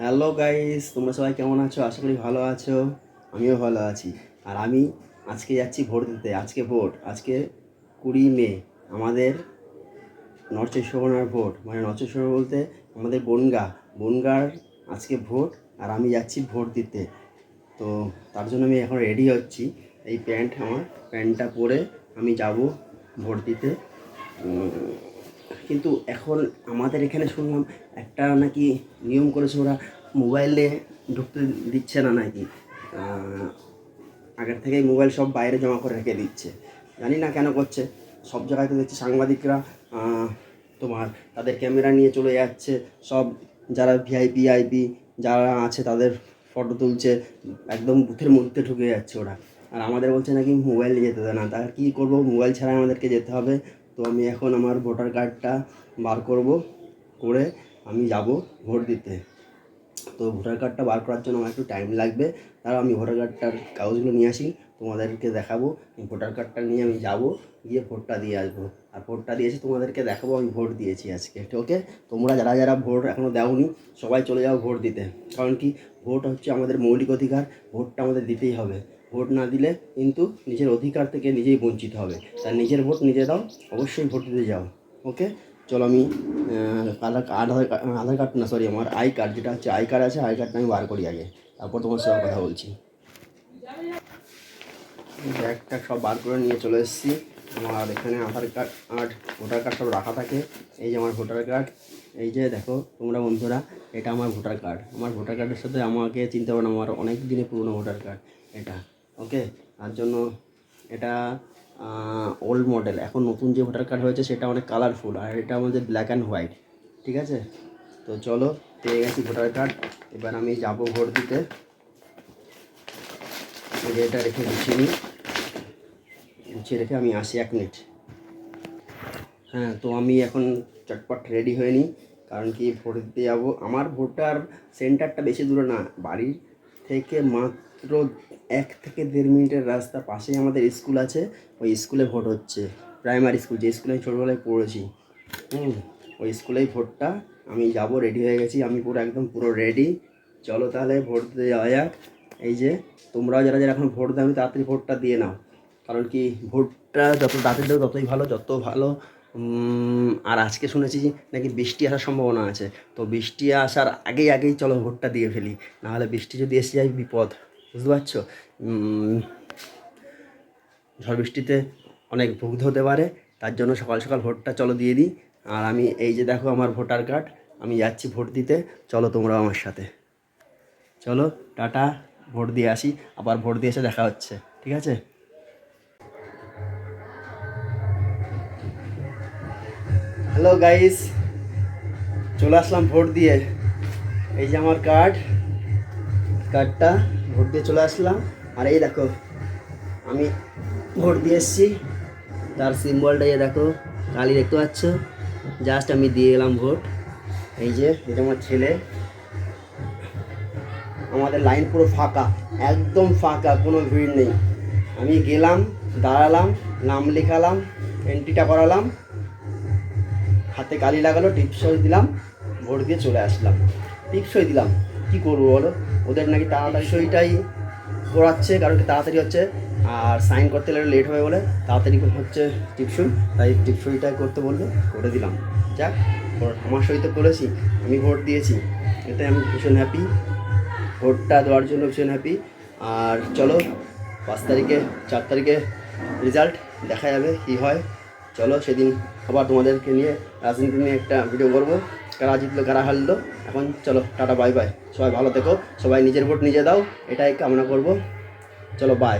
Hello guys, তোমরা সবাই কেমন আছো? আশা করি ভালো আছো। আমিও ভালো আছি। আর আমি আজকে যাচ্ছি ভোট দিতে। আজকে ভোট, আজকে কুড়ি মে, আমাদের নর্থ চব্বিশ ভোট। মানে নর্থ চব্বিশ বলতে আমাদের বনগা। বনগার আজকে ভোট, আর আমি যাচ্ছি ভোট দিতে। তো তার জন্য আমি এখন রেডি হচ্ছি। এই প্যান্ট, আমার প্যান্টটা পরে আমি যাব ভোট দিতে। কিন্তু এখন আমাদের এখানে শুনলাম একটা নাকি নিয়ম করেছে ওরা মোবাইলে ঢুকতে দিচ্ছে না নাকি? আগের থেকেই মোবাইল সব বাইরে জমা করে রেখে দিচ্ছে। জানি না কেন করছে। সব জায়গায় তো দেখছি সাংবাদিকরা তোমার তাদের ক্যামেরা নিয়ে চলে যাচ্ছে। সব যারা ভিআইপি, আইপি যারা আছে তাদের ফটো তুলছে। একদম বুথের মধ্যে ঢুকে যাচ্ছে ওরা। আর আমাদের বলছে নাকি মোবাইল নিয়ে যেতে দেয় না। তার কী করব? মোবাইল ছাড়া আমাদেরকে যেতে হবে। আমি এখন আমার ভোটার কার্ডটা বার করব করে আমি যাব ভোট দিতে। তো ভোটার কার্ডটা বার করার জন্য আমার একটু টাইম লাগবে। তার আমি ভোটার কার্ডটার কাগজগুলো নিয়ে আসি, তোমাদেরকে দেখাবো। ভোটার কার্ডটা নিয়ে আমি যাব, গিয়ে ভোটটা দিয়ে আসব। আর ভোটটা দিয়েছি তোমাদেরকে দেখাবো, আমি ভোট দিয়েছি আজকে ওকে তোমরা যারা যারা ভোট এখনও দাওনি, সবাই চলে যাও ভোট দিতে। কারণ কি, ভোট হচ্ছে আমাদের মৌলিক অধিকার, ভোটটা আমাদের দিতেই হবে। ভোট না দিলে কিন্তু নিজের অধিকার থেকে নিজেই বঞ্চিত হবে। তাই নিজের ভোট নিজে দাও, অবশ্যই ভোট দিতে যাও, ওকে? চলো আমি আধার আধার কার্ড আধার কার্ড না সরি আমার আই কার্ড, যেটা হচ্ছে আই কার্ড আছে, আই কার্ডটা আমি বার করি আগে। তারপর তোমার সঙ্গে কথা বলছি। ব্যাগটা সব বার করে নিয়ে চলে এসেছি। আমার এখানে আধার কার্ড আর ভোটার কার্ড সব রাখা থাকে। এই যে আমার ভোটার কার্ড, এই যে দেখো তোমরা বন্ধুরা, এটা আমার ভোটার কার্ড। আমার ভোটার কার্ডের সাথে আমাকে চিনতে পারো আমার অনেক দিনের পুরনো ভোটার কার্ড, এটা। ওকে? তার জন্য এটা ওল্ড মডেল এখন নতুন যে ভোটার কার্ড হয়েছে, সেটা অনেক কালারফুল আর এটা আমাদের ব্ল্যাক অ্যান্ড হোয়াইট ঠিক আছে? তো চলো, পেয়ে গেছি ভোটার কার্ড এবার আমি যাব ভোট দিতে। এটা রেখে গুছিয়ে নিই গুছিয়ে রেখে আমি আসি এক মিনিট হ্যাঁ তো আমি এখন চটপট রেডি হয়ে নিই। কারণ কি, ভোট দিতে যাব। আমার ভোটার সেন্টারটা বেশি দূরে না, বাড়ির থেকে মাত্র এক থেকে দেড় মিনিটের রাস্তা পাশেই আমাদের স্কুল আছে। ওই স্কুলে ভোট হচ্ছে। প্রাইমারি স্কুল, যে স্কুলে আমি ছোটোবেলায় পড়েছি। হুম, ওই স্কুলেই ভোটটা। আমি যাব রেডি হয়ে গেছি। আমি পুরো একদম পুরো রেডি চলো তাহলে ভোট দিতে যাওয়া যাক। এই যে, তোমরাও যারা যারা এখন ভোট দাও তাড়াতাড়ি ভোটটা দিয়ে নাও। কারণ কি, ভোটটা যত তাড়াতাড়ি দেবো ততই ভালো, যত ভালো। আর আজকে শুনেছি নাকি বৃষ্টি আসার সম্ভাবনা আছে। তো বৃষ্টি আসার আগেই আগেই চলো ভোটটা দিয়ে ফেলি। নাহলে বৃষ্টি যদি এসে যায়, বিপদ। বুঝতে পারছ? ঝড় বৃষ্টিতে অনেক ভুগতে হতে পারে, তার জন্য সকাল সকাল ভোটটা চলো দিয়ে দিই। আর আমি এই যে দেখো আমার ভোটার কার্ড, আমি যাচ্ছি ভোট দিতে, চলো তোমরাও আমার সাথে। চলো, টাটা, ভোট দিয়ে আসি, আবার ভোট দিয়ে এসে দেখা হচ্ছে, ঠিক আছে? হ্যালো গাইস চলে আসলাম ভোট দিয়ে। এই যে আমার কার্ড, কার্ডটা। ভোট দিয়ে চলে আসলাম। আর এই দেখো, আমি ভোট দিয়ে এসেছি। তার সিম্বলটা এই দেখো, কালি দেখতে পাচ্ছ? জাস্ট আমি দিয়ে এলাম ভোট। এই যে, এটা আমার ছেলে। আমাদের লাইন পুরো ফাঁকা, একদম ফাঁকা, কোনো ভিড় নেই। আমি গেলাম, দাঁড়ালাম, নাম লেখালাম এন্ট্রিটা করালাম। হাতে কালি লাগালো, টিপসই দিলাম, ভোট দিয়ে চলে আসলাম। টিপসই দিলাম। কি করব বলো? ওদের নাকি তাড়াতাড়ি সইটাই করাচ্ছে কারণ তাড়াতাড়ি হচ্ছে। আর সাইন করতে গেলে লেট হবে বলে। তাড়াতাড়ি হচ্ছে টিপসই। তাই টিপসইটাই করতে বলল, করে দিলাম। যাক আমার সই তো করেছি, আমি ভোট দিয়েছি। এতে আমি ভীষণ হ্যাপি ভোটটা দেওয়ার জন্য ভীষণ হ্যাপি আর চলো, পাঁচ তারিখে, চার তারিখে রেজাল্ট দেখা যাবে কী হয়। চলো, সেদিন আবার তোমাদেরকে নিয়ে, রাজনীতি নিয়ে একটা ভিডিও করব। কারা জিতলো, কারা হারলো, এখন চলো, টাটা বাই বাই সবাই ভালো থেকো, সবাই নিজের ভোট নিজে দাও, এটাই কামনা করব। চলো বাই